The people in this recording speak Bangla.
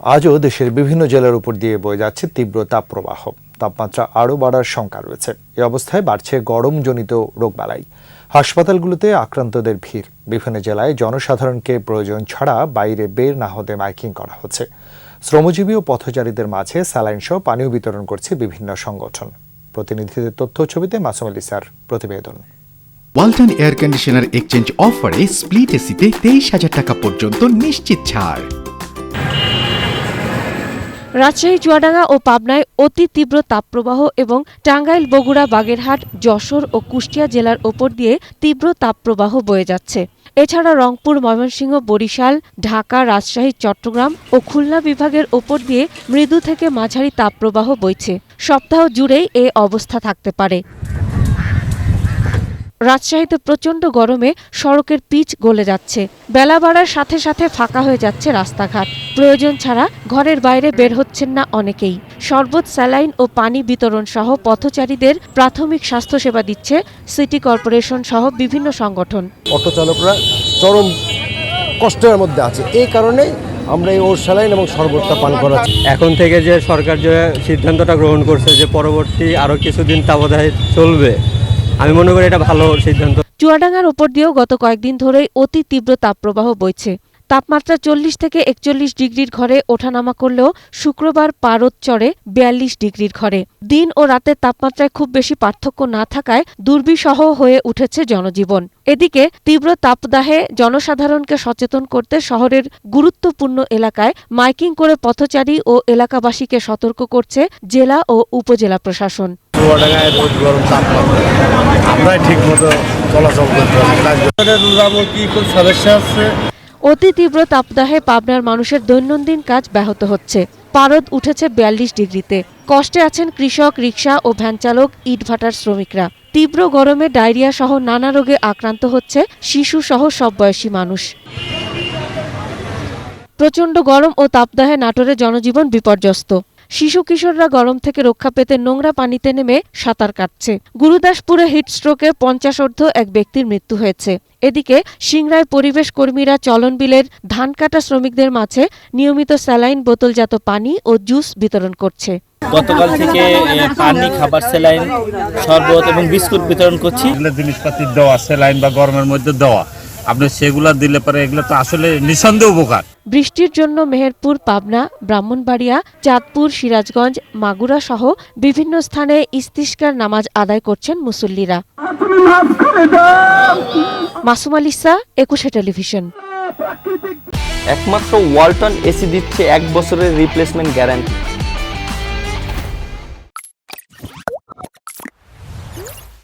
আজও দেশের বিভিন্ন জেলার উপর দিয়ে বয়ে যাচ্ছে তীব্র তাপপ্রবাহ। তাপমাত্রা আরও বাড়ার শঙ্কা রয়েছে। এ অবস্থায় বাড়ছে গরমজনিত রোগবালাই। হাসপাতালগুলোতে আক্রান্তদের ভিড়। বিভিন্ন জেলায় জনসাধারণকে প্রয়োজন ছাড়া বাইরে বের না হতে মাইকিং করা হচ্ছে। শ্রমজীবী ও পথচারীদের মাঝে স্যালাইন সহ পানীয় বিতরণ করছে বিভিন্ন সংগঠন। প্রতিনিধিদের তথ্য ছবিতে মাসুম আলী স্যার, প্রতিবেদন। ওয়ালটন এয়ার কন্ডিশনার এক্সচেঞ্জ অফারে স্প্লিট এসিতে তেইশ হাজার টাকা পর্যন্ত নিশ্চিত ছাড়। রাজশাহী, চুয়াডাঙ্গা ও পাবনায় অতি তীব্র তাপপ্রবাহ এবং টাঙ্গাইল, বগুড়া, বাগেরহাট, যশোর ও কুষ্টিয়া জেলার ওপর দিয়ে তীব্র তাপপ্রবাহ বয়ে যাচ্ছে। এছাড়া রংপুর, ময়মনসিংহ, বরিশাল, ঢাকা, রাজশাহী, চট্টগ্রাম ও খুলনা বিভাগের ওপর দিয়ে মৃদু থেকে মাঝারি তাপপ্রবাহ বইছে। সপ্তাহ জুড়েই এ অবস্থা থাকতে পারে। রাজশাহীতে প্রচণ্ড গরমে সড়কের পিচ গলে যাচ্ছে। বেলা বাড়ার সাথে সাথে ফাঁকা হয়ে যাচ্ছে রাস্তাঘাট। প্রয়োজন ছাড়া ঘরের বাইরে বের হচ্ছেন না অনেকেই। শরবত স্যালাইন ও পানি বিতরণ সহ পথচারীদের প্রাথমিক স্বাস্থ্যসেবা দিচ্ছে সিটি কর্পোরেশন সহ বিভিন্ন সংগঠন। অটো চালকরা চরম কষ্টের মধ্যে আছে। এই কারণে আমরা এই ওর স্যালাইন এবং শরবতটা পান করাচ্ছি। এখন থেকে যে সরকার যে সিদ্ধান্তটা গ্রহণ করছে যে পরবর্তী আরও কিছুদিন তাবদায় চলবে আমি মনে করি এটা ভালো সিদ্ধান্ত। চুয়াডাঙ্গার ওপর দিয়েও গত কয়েকদিন ধরেই অতি তীব্র তাপপ্রবাহ বইছে। তাপমাত্রা চল্লিশ থেকে একচল্লিশ ডিগ্রির ঘরে ওঠানামা করলেও শুক্রবার পারদ চড়ে বিয়াল্লিশ ডিগ্রির ঘরে। দিন ও রাতের তাপমাত্রায় খুব বেশি পার্থক্য না থাকায় দুর্বিসহ হয়ে উঠেছে জনজীবন। এদিকে তীব্র তাপদাহে জনসাধারণকে সচেতন করতে শহরের গুরুত্বপূর্ণ এলাকায় মাইকিং করে পথচারী ও এলাকাবাসীকে সতর্ক করছে জেলা ও উপজেলা প্রশাসন। চুয়াডাঙ্গায় রোদ গরম তাপমাত্রা। আমরাই ঠিক মতো চলাচল করতে পারি কি খুব সমস্যা আছে? অতি তীব্র তাপদাহে পাবনার মানুষের দৈনন্দিন কাজ ব্যাহত হচ্ছে। পারদ উঠেছে বিয়াল্লিশ ডিগ্রিতে। কষ্টে আছেন কৃষক রিক্সা ও ভ্যান চালক ইটভাটার শ্রমিকরা। তীব্র গরমে ডায়রিয়া সহ নানা রোগে আক্রান্ত হচ্ছে শিশু সহ সব বয়সী মানুষ। প্রচণ্ড গরম ও তাপদাহে নাটোরে জনজীবন বিপর্যস্ত। শিশু কিশোররা গরম থেকে রক্ষা পেতে নোংরা পানিতে নেমে সাঁতার কাটছে। গুরুদাসপুরে হিটস্ট্রোকে পঞ্চাশোর্ধ এক ব্যক্তির মৃত্যু হয়েছে। এদিকে সিংড়ায় পরিবেশ কর্মীরা চলন বিলের ধান কাটা শ্রমিকদের মাঝে নিয়মিত স্যালাইন বোতলজাত পানি ও জুস বিতরণ করছে। গতকাল থেকে পানি খাবার স্যালাইন শরবত এবং বিস্কুট বিতরণ করছি। এগুলো জিনিসপাতি দেওয়া স্যালাইন বা গরমের মধ্যে দেওয়া। আপনি সেগুলা দিলে পরে এগুলো তো আসলে নিঃসন্দেহ উপকার। বৃষ্টির জন্য মেহেরপুর, পাবনা, ব্রাহ্মণবাড়িয়া, চাঁদপুর, সিরাজগঞ্জ, মাগুরা সহ বিভিন্ন স্থানে ইস্তিস্কার নামাজ আদায় করছেন মুসল্লিরা। মাসুম আলিসা একুশে টেলিভিশন। একমাত্র ওয়ালটন এসি দিচ্ছে এক বছরের রিপ্লেসমেন্ট গ্যারান্টি